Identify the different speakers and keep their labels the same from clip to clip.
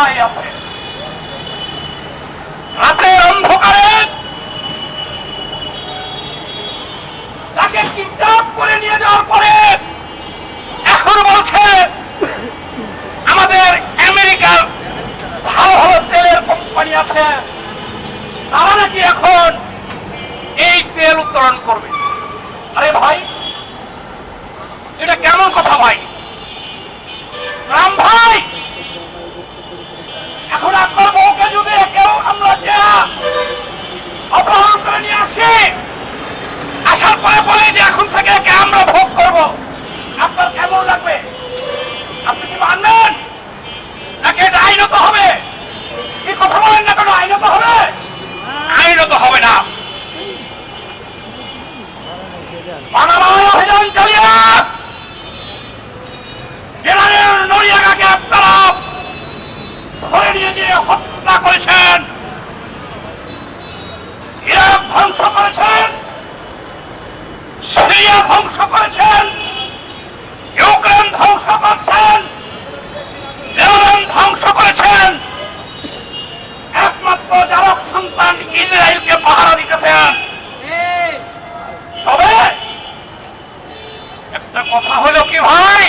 Speaker 1: তারাই আছে হত্যা করেছেন। ইরাক ধ্বংস করেছেন। সিরিয়া ধ্বংস করেছেন। ইউক্রেন ধ্বংস করছেন। ধ্বংস করেছেন। একমাত্র যারা সন্তান ইসরায়েলকে পাহারা দিতেছেন। তবে একটা কথা হলো কি ভাই?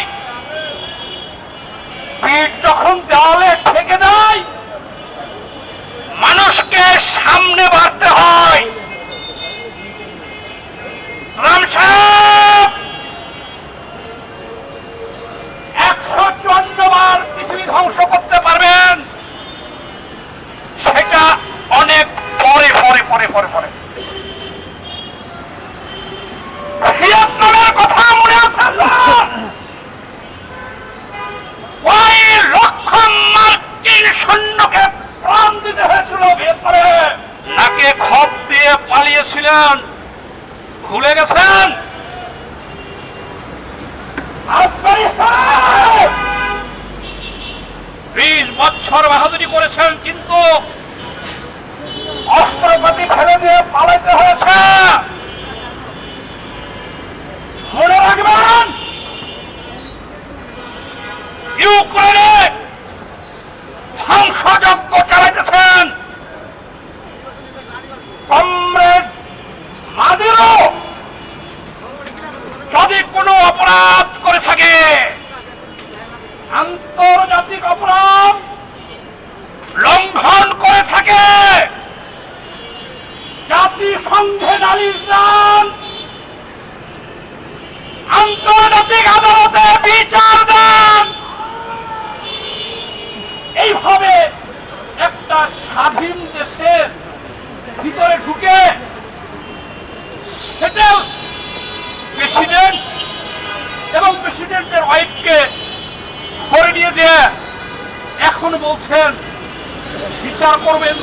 Speaker 1: গেছেন ভুলে গেছেন বিশ বছর বাহাদুরি করেছেন, কিন্তু অস্ত্রপাতি ফেলে দিয়ে পালাইতে হয়েছে। মনে রাখবেন, ইউক্রেনে ধ্বংসযজ্ঞ চালাইতেছেন। 만들어! প্রেসিডেন্টের ওয়াইফকে ধরে নিয়ে যে এখন বলছেন বিচার করবেন।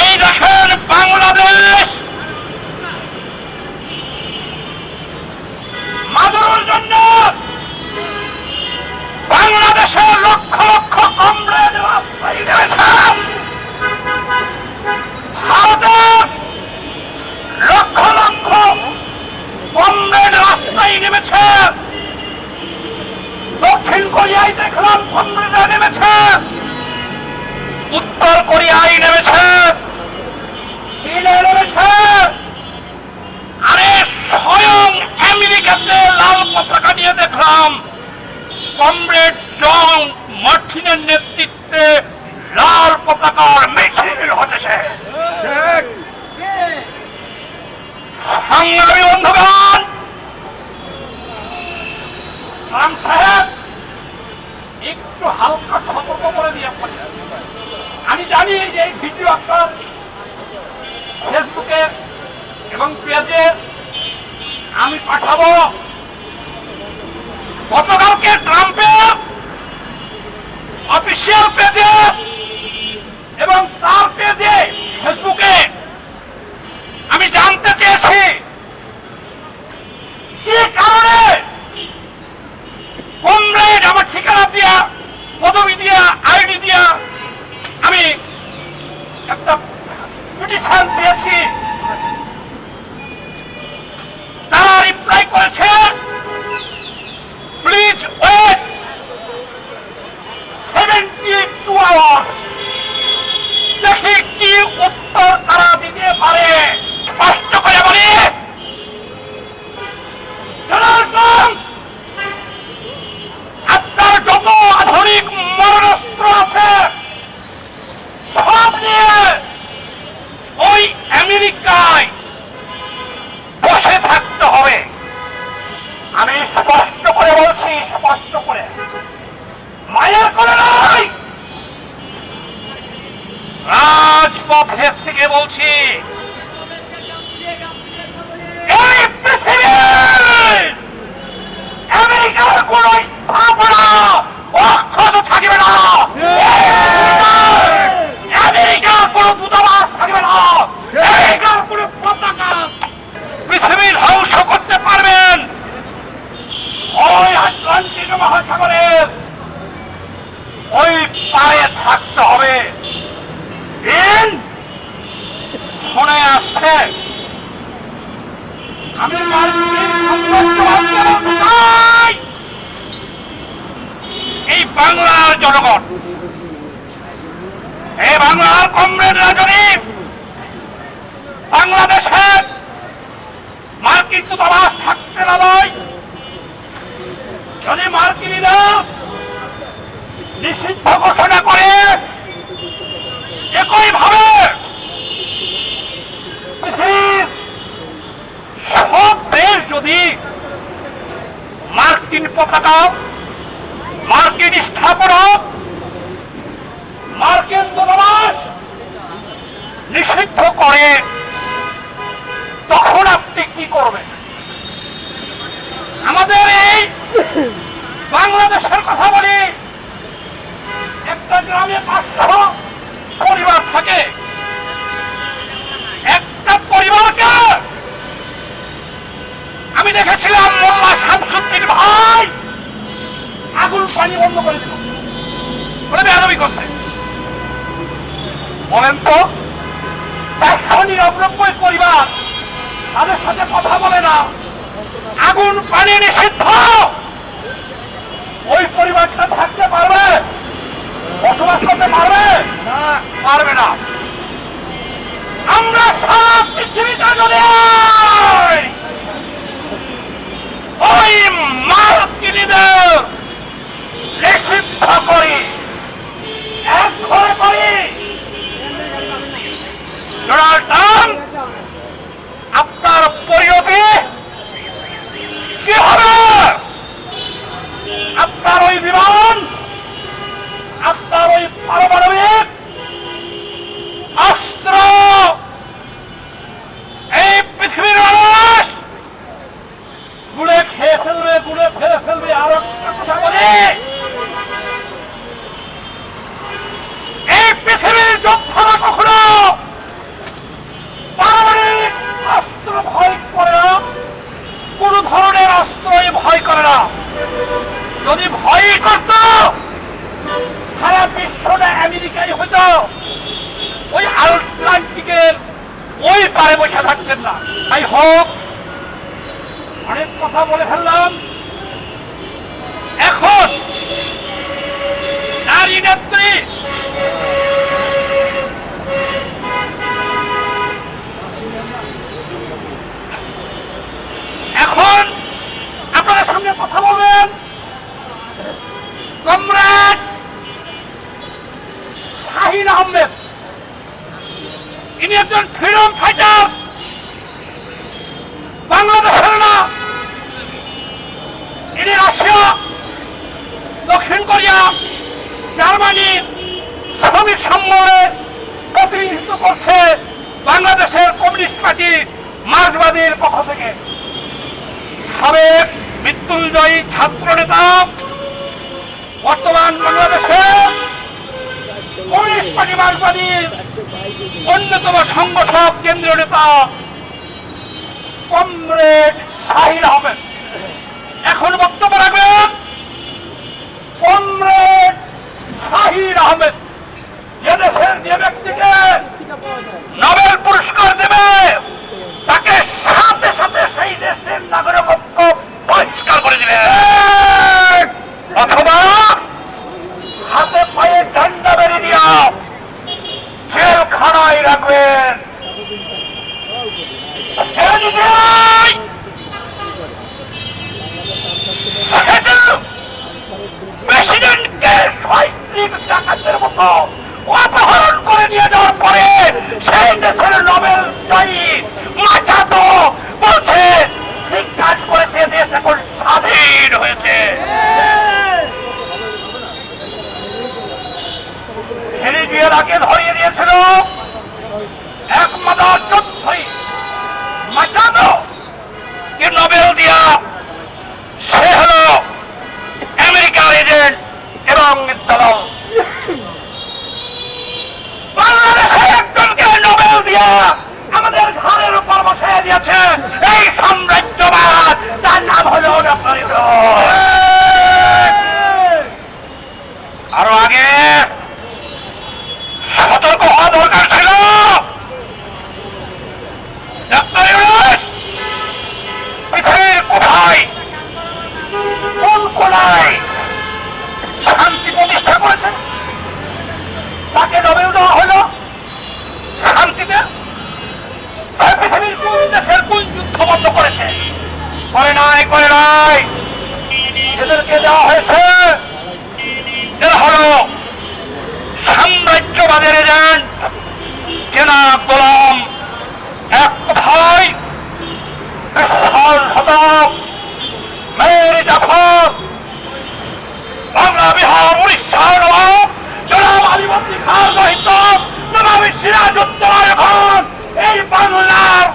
Speaker 1: এই দেখেন বাংলাদেশ কমরেড জন মার্টিনের নেতৃত্বে লাল পতাকার মিছিল হতেছে। সংগ্রামী বন্ধুগণ রাম সাহেব একটু হালকা সতর্ক করে দিয়ে আপনাকে। আমি জানি যে এই ভিডিও আপনার ফেসবুকে এবং পেজে আমি পাঠাবো। গতকালকে ট্রাম্পের অফিসিয়াল পেজে রাজপথে থেকে বলছি এই পৃথিবীর আমেরিকার কোন স্থাপনা অক্ষত থাকবে না আমেরিকার কোন দূতাবাস থাকবে না আমেরিকার কোন পতাকা পৃথিবী ধ্বংস করতে পারবেন ওই আটলান্টিক মহাসাগরের ওই পায়ে থাকতে হবে দিন শুনে আসছে। আমি এই বাংলার জনগণ। এই বাংলার কমরেড রাজনী বাংলাদেশের মার্কিন দূতাবাস থাকতে না যদি মার্কিনীরা নিষিদ্ধ ঘোষণা করে একই ভাবে পৃথিবীর সব দেশ যদি মার্কিন পতাকা মার্কিন স্থাপনা, মার্কিন দূতাবাস নিষিদ্ধ করে, তখন আপনি কি করবেন? আমাদের এই বাংলাদেশের কথা বলি, একটা গ্রামে পাঁচশো পরিবার থাকে। একটা পরিবারকে আমি দেখেছিলাম মোল্লা শামসুদ্দিন ভাই! আগুন পানি বন্ধ করে দিল। বলে বেয়াদবি করছে। বলেন তো চারশো নিরানব্বই পরিবার তাদের সাথে কথা বলে না। আগুন পানি নিষিদ্ধ! ওই পরিবারটা থাকতে পারবে? বসবাস করতে পারবে? পারবে না। আমরা সারা পৃথিবীতে যদি ওই মার্কিনীদের নিষিদ্ধ করি এক ঘরে করি ডোনাল্ড ট্রাম্প আপনার পরিণতি কি হবে আপনার ওই বিমান আপনার ওই পারমাণবিক অস্ত্র ভয় করে না কোন ধরনের অস্ত্রই ভয় করে না যদি ভয়ই করত সারা বিশ্বটা আমেরিকাই হতো ওই আটলান্টিকের ওই পারে বসে থাকতেন না তাই হোক। অনেক কথা বলে ফেললাম। এখন নারী নেত্রী এখন আপনাদের সামনে কথা বলবেন কমরেড শাহিন আহমেদ। ইনি একজন ফ্রিডম ফাইটার বাংলাদেশের না ইনি রাশিয়া দক্ষিণ কোরিয়া জার্মানি বাংলাদেশের কমিউনিস্ট পার্টি মার্কবাদীর পক্ষ বর্তমান মার্কবাদীর অন্যতম সংগঠক, কেন্দ্রীয় নেতা কমরেড শাহিন আহমেদ। এখন বক্তব্য রাখবেন কমরেড শাহিন আহমেদ। যে দেশের যে ব্যক্তিকে নোবেল পুরস্কার দেবে তাকে সাথে সাথে সেই দেশের নাগরিকত্ব বহিষ্কার করে দিবে অথবা হাতে পায়ে ডান্ডা বেড়ে দিয়া জেলখানায় রাখবেন এদিকেই! সেটা প্রেসিডেন্টকে সস্ত্রীক ডাকাতের মতো অপহরণ করে নিয়ে যাওয়ার পরে সেই দেশের নোবেল জয়ী মাচাতো বলছে ঠিক কাজ করেছে দেশ এখন স্বাধীন হয়েছে ভেনেজুয়েলাকে ধরিয়ে দিয়েছিল এক মাদার যুদ্ধই মাচাতো কে নোবেল দিয়া সে হলো আমেরিকার এজেন্ট এবং দালাল বাংলাদেশে একজনকে নোবেল দিয়া আমাদের ঘরের উপর বসে দিয়েছে এই সাম্রাজ্যবাদ তার নাম হলো ডক্টর আরও আগে সতর্ক হওয়া দরকার ছিল ডক্টর ইউনুস পৃথিবীর কোথায় কোন কোনায় শান্তি প্রতিষ্ঠা করেছেন তাকে নোবেল দেওয়া হলো শান্তিতে তার পৃথিবীর কোন দেশের কোন যুদ্ধ বন্ধ করেছে করে নাই এদেরকে দেওয়া হয়েছে। এরা হলো সাম্রাজ্যবাদের এজেন্ট কেনা গোলাম এক কথায় শতক জাফর। বাংলা, বিহার উড়িষ্যার নবাব, জনাব আলিবর্দী খান সহিত নবাবী সিরাজউদ্দৌলা খান এই বাংলার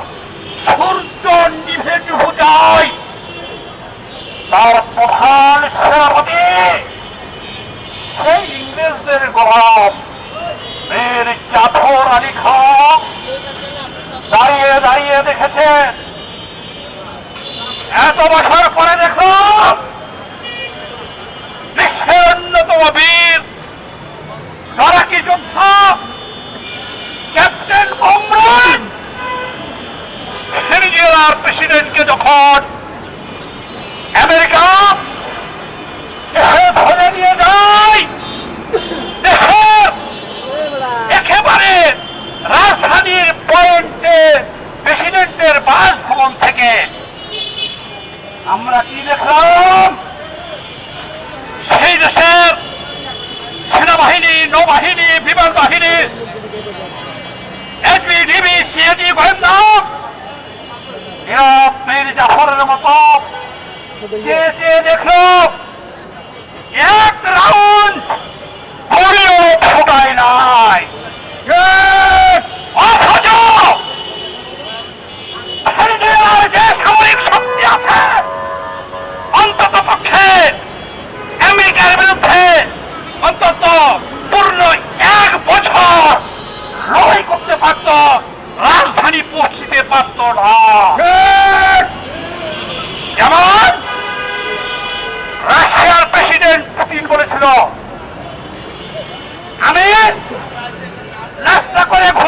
Speaker 1: সূর্য নিভে যায়। তার প্রধান সেনাপতি সেই ইংরেজদের গোলাম জাফর আলী খান। দাঁড়িয়ে দাঁড়িয়ে দেখেছেন। এত বছর পরে দেখলাম বিশ্বের অন্যতম বীর লড়াকি যোদ্ধা ক্যাপ্টেন কমরেড ভেনেজুয়েলার প্রেসিডেন্টকে যখন আমেরিকা করে